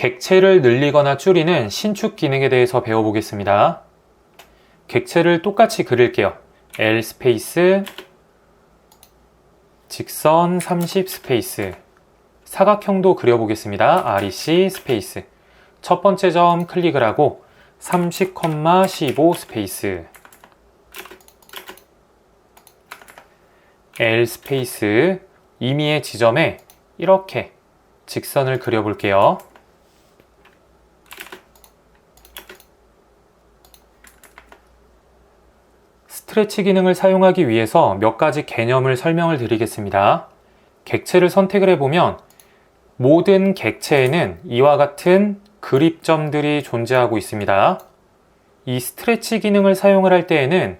객체를 늘리거나 줄이는 신축 기능에 대해서 배워보겠습니다. 객체를 똑같이 그릴게요. L 스페이스 직선 30 스페이스 사각형도 그려보겠습니다. REC 스페이스 첫 번째 점 클릭을 하고 30,15 스페이스 L 스페이스 임의의 지점에 이렇게 직선을 그려볼게요. 스트레치 기능을 사용하기 위해서 몇 가지 개념을 설명을 드리겠습니다. 객체를 선택을 해보면 모든 객체에는 이와 같은 그립점들이 존재하고 있습니다. 이 스트레치 기능을 사용을 할 때에는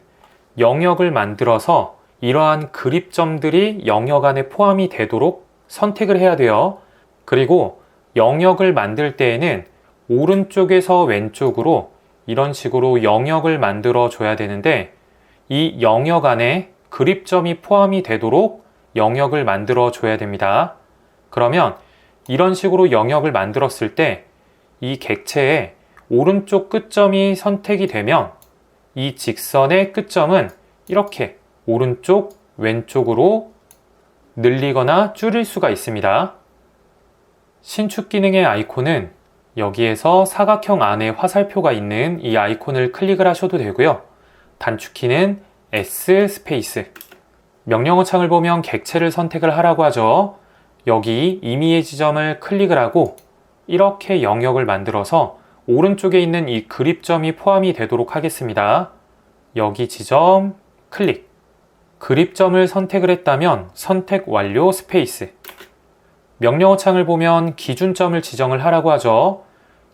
영역을 만들어서 이러한 그립점들이 영역 안에 포함이 되도록 선택을 해야 돼요. 그리고 영역을 만들 때에는 오른쪽에서 왼쪽으로 이런 식으로 영역을 만들어 줘야 되는데 이 영역 안에 그립점이 포함이 되도록 영역을 만들어 줘야 됩니다. 그러면 이런 식으로 영역을 만들었을 때 이 객체의 오른쪽 끝점이 선택이 되면 이 직선의 끝점은 이렇게 오른쪽, 왼쪽으로 늘리거나 줄일 수가 있습니다. 신축 기능의 아이콘은 여기에서 사각형 안에 화살표가 있는 이 아이콘을 클릭을 하셔도 되고요. 단축키는 S 스페이스. 명령어 창을 보면 객체를 선택을 하라고 하죠. 여기 임의의 지점을 클릭을 하고 이렇게 영역을 만들어서 오른쪽에 있는 이 그립점이 포함이 되도록 하겠습니다. 여기 지점 클릭. 그립점을 선택을 했다면 선택 완료 스페이스. 명령어 창을 보면 기준점을 지정을 하라고 하죠.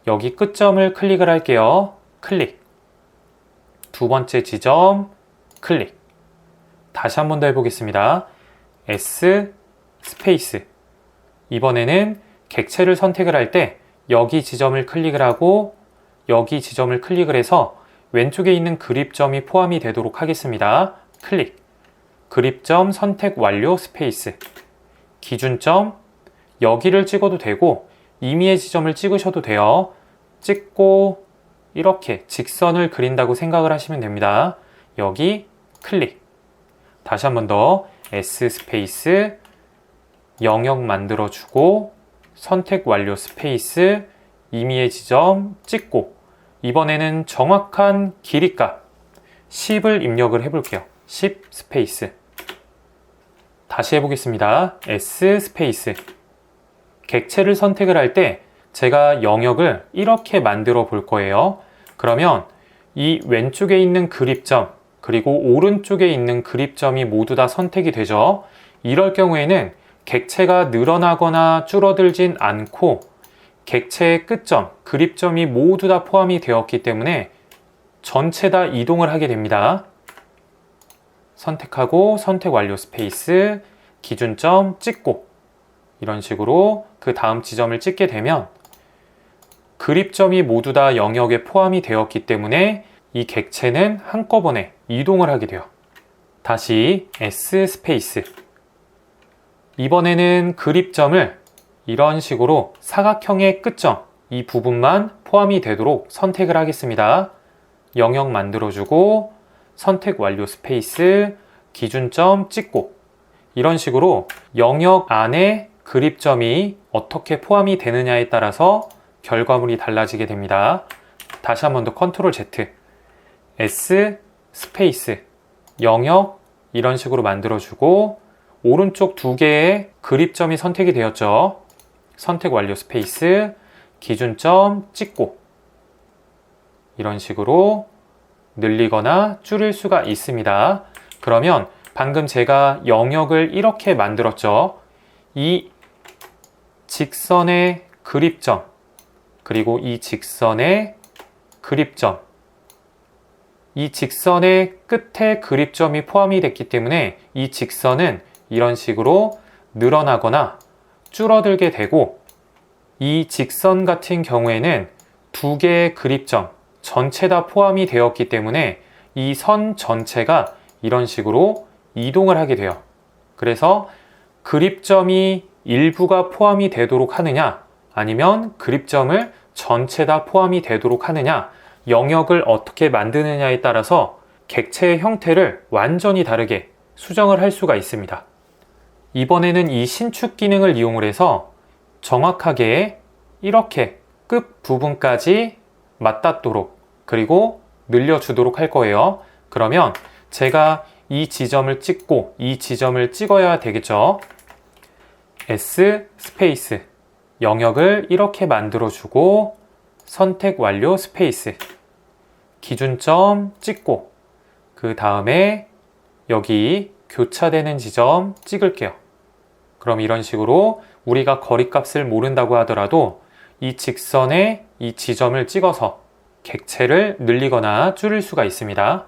여기 끝점을 클릭을 할게요. 클릭. 두 번째 지점 클릭. 다시 한 번 더 해보겠습니다. S 스페이스. 이번에는 객체를 선택을 할 때 여기 지점을 클릭을 하고 여기 지점을 클릭을 해서 왼쪽에 있는 그립점이 포함이 되도록 하겠습니다. 클릭. 그립점 선택 완료 스페이스. 기준점 여기를 찍어도 되고 임의의 지점을 찍으셔도 돼요. 찍고 이렇게 직선을 그린다고 생각을 하시면 됩니다. 여기 클릭. 다시 한 번 더 S 스페이스 영역 만들어 주고 선택 완료 스페이스 임의의 지점 찍고 이번에는 정확한 길이값 10을 입력을 해볼게요. 10 스페이스 다시 해보겠습니다. S 스페이스 객체를 선택을 할 때 제가 영역을 이렇게 만들어 볼 거예요. 그러면 이 왼쪽에 있는 그립점 그리고 오른쪽에 있는 그립점이 모두 다 선택이 되죠. 이럴 경우에는 객체가 늘어나거나 줄어들진 않고 객체의 끝점, 그립점이 모두 다 포함이 되었기 때문에 전체 다 이동을 하게 됩니다. 선택하고 선택 완료 스페이스, 기준점 찍고 이런 식으로 그 다음 지점을 찍게 되면 그립점이 모두 다 영역에 포함이 되었기 때문에 이 객체는 한꺼번에 이동을 하게 돼요. 다시 S 스페이스. 이번에는 그립점을 이런 식으로 사각형의 끝점, 이 부분만 포함이 되도록 선택을 하겠습니다. 영역 만들어주고 선택 완료 스페이스, 기준점 찍고 이런 식으로 영역 안에 그립점이 어떻게 포함이 되느냐에 따라서 결과물이 달라지게 됩니다. 다시 한 번 더 컨트롤 Z S 스페이스 영역 이런 식으로 만들어주고 오른쪽 두 개의 그립점이 선택이 되었죠. 선택 완료 스페이스 기준점 찍고 이런 식으로 늘리거나 줄일 수가 있습니다. 그러면 방금 제가 영역을 이렇게 만들었죠. 이 직선의 그립점 그리고 이 직선의 그립점 이 직선의 끝에 그립점이 포함이 됐기 때문에 이 직선은 이런 식으로 늘어나거나 줄어들게 되고 이 직선 같은 경우에는 두 개의 그립점 전체 다 포함이 되었기 때문에 이 선 전체가 이런 식으로 이동을 하게 돼요. 그래서 그립점이 일부가 포함이 되도록 하느냐 아니면 그립점을 전체 다 포함이 되도록 하느냐, 영역을 어떻게 만드느냐에 따라서 객체의 형태를 완전히 다르게 수정을 할 수가 있습니다. 이번에는 이 신축 기능을 이용을 해서 정확하게 이렇게 끝 부분까지 맞닿도록 그리고 늘려주도록 할 거예요. 그러면 제가 이 지점을 찍고 이 지점을 찍어야 되겠죠. S 스페이스 영역을 이렇게 만들어주고 선택 완료 스페이스 기준점 찍고 그 다음에 여기 교차되는 지점 찍을게요. 그럼 이런 식으로 우리가 거리값을 모른다고 하더라도 이 직선에 이 지점을 찍어서 객체를 늘리거나 줄일 수가 있습니다.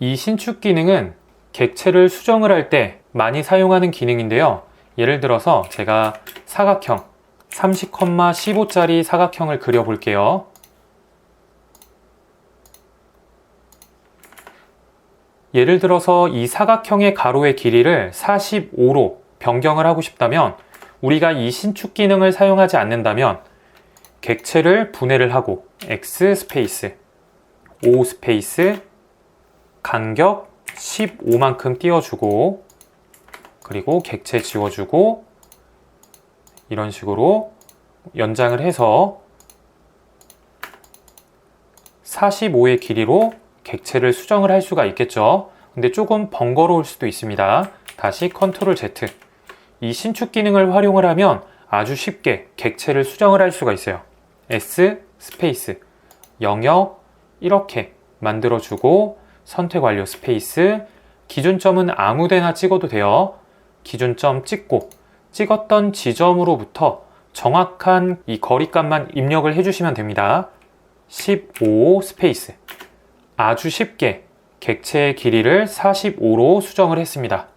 이 신축 기능은 객체를 수정을 할 때 많이 사용하는 기능인데요. 예를 들어서 제가 사각형 30,15짜리 사각형을 그려 볼게요. 예를 들어서 이 사각형의 가로의 길이를 45로 변경을 하고 싶다면 우리가 이 신축 기능을 사용하지 않는다면 객체를 분해를 하고 x 스페이스 5 스페이스 간격 15만큼 띄워주고 그리고 객체 지워주고 이런 식으로 연장을 해서 45의 길이로 객체를 수정을 할 수가 있겠죠. 근데 조금 번거로울 수도 있습니다. 다시 컨트롤 Z. 이 신축 기능을 활용을 하면 아주 쉽게 객체를 수정을 할 수가 있어요. S 스페이스 영역 이렇게 만들어주고 선택 완료 스페이스 기준점은 아무데나 찍어도 돼요. 기준점 찍고 찍었던 지점으로부터 정확한 이 거리값만 입력을 해주시면 됩니다. 15 스페이스 아주 쉽게 객체의 길이를 45로 수정을 했습니다.